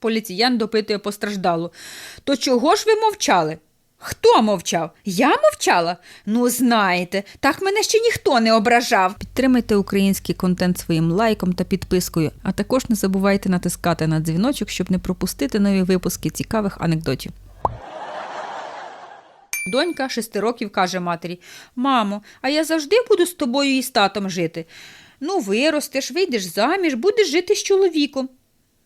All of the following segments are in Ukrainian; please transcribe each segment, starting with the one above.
Поліціян допитує постраждалу. То чого ж ви мовчали? Хто мовчав? Я мовчала? Ну, знаєте, так мене ще ніхто не ображав. Підтримайте український контент своїм лайком та підпискою, а також не забувайте натискати на дзвіночок, щоб не пропустити нові випуски цікавих анекдотів. Донька шести років каже матері: Мамо, а я завжди буду з тобою і з татом жити. Ну, виростеш, вийдеш заміж, будеш жити з чоловіком.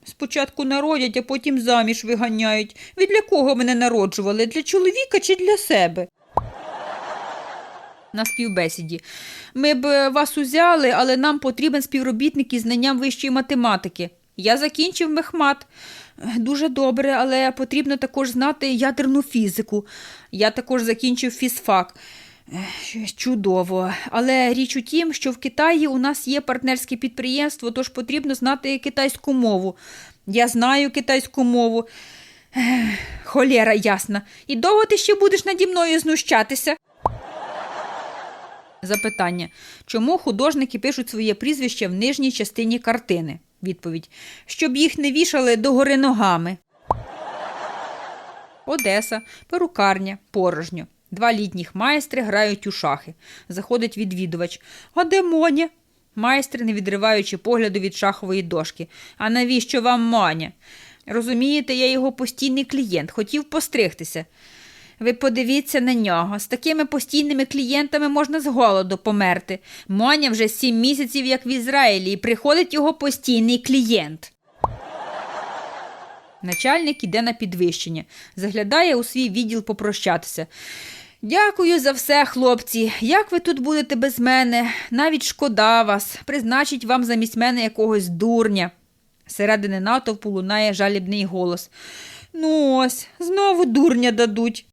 Спочатку народять, а потім заміж виганяють. Ви для кого мене народжували? Для чоловіка чи для себе? На співбесіді. Ми б е, вас узяли, але нам потрібен співробітник із знанням вищої математики. Я закінчив мехмат. Дуже добре, але потрібно також знати ядерну фізику. Я також закінчив фізфак. Чудово. Але річ у тім, що в Китаї у нас є партнерське підприємство, тож потрібно знати китайську мову. Я знаю китайську мову. Холєра ясна. І довго ти ще будеш наді мною знущатися? Запитання. Чому художники пишуть своє прізвище в нижній частині картини? Відповідь. Щоб їх не вішали догори ногами. Одеса, перукарня, порожньо. Два літніх майстри грають у шахи. Заходить відвідувач. А де Моня? Майстри, не відриваючи погляду від шахової дошки. А навіщо вам Моня? Розумієте, я його постійний клієнт, хотів постригтися. Ви подивіться на нього. З такими постійними клієнтами можна з голоду померти. Моня вже сім місяців, як в Ізраїлі, і приходить його постійний клієнт. Начальник іде на підвищення, заглядає у свій відділ попрощатися. Дякую за все, хлопці. Як ви тут будете без мене? Навіть шкода вас. Призначить вам замість мене якогось дурня. Середини натовпу лунає жалібний голос. Ну ось, знову дурня дадуть.